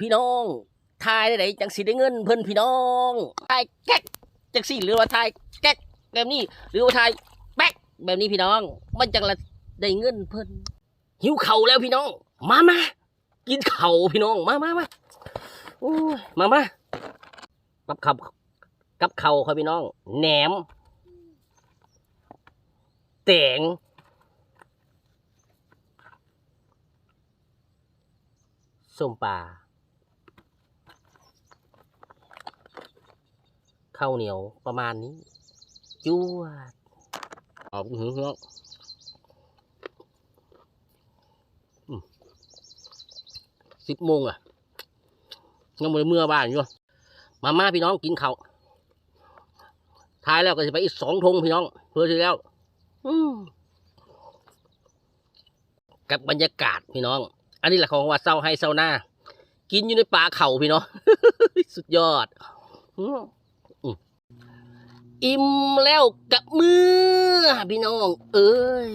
พี่น้องทายได้ไหนจังสิได้เงินเพิ่นพี่น้องทายแก๊กจังสิหรือว่าทายแก๊กแบบนี้ หรือว่าทายแป๊กแบบนี้พี่น้อง มันจังละได้เงินเพิ่นหิวเข่าแล้วพี่น้อง มามากินเข่าพี่น้องมามามาโอ้ยมามากับขับกับเข่าครับพี่น้องแหนมแตงส้มปลา ข้าวเหนียวประมาณนี้จวดออกหือเนาะสิบโมงอะยังไม่ได้เมื่อบ้านอยู่มาม่าพี่น้องกินเขาท้ายแล้วก็จะไปอีกสองทงพี่น้อง เพื่อที่แล้วกับบรรยากาศพี่น้อง อันนี้แหละของว่าเศร้าให้เศร้าหน้า กินอยู่ในป่าเขาพี่น้อง สุดยอดอ อิ่มแล้วกับมือพี่น้อง เอ้ย